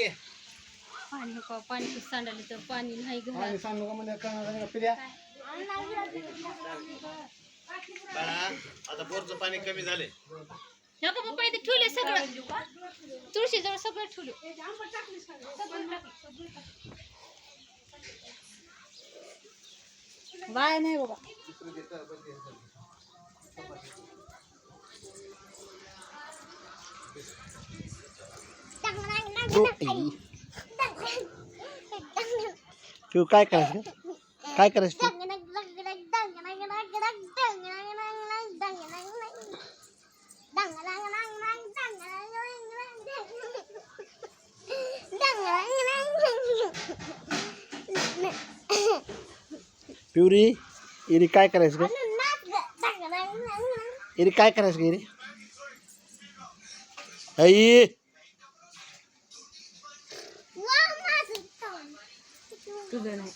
पाणी पाणी नको सांडायला तर पाणी नाही पाणी का म्हणजे करणार पिल्या? बाळा आता बोरचं पाणी कमी झाले ह्या का पप्पा इथे ठेवले सगळं. तुळशी जवळ सगळं ठेवलं. बाय नाही बाबा. तू काय करायचं? काय करायचं तू? पिवरी इरी काय करायचं का इरी काय करायचं का इरी? आई! तुझं नाही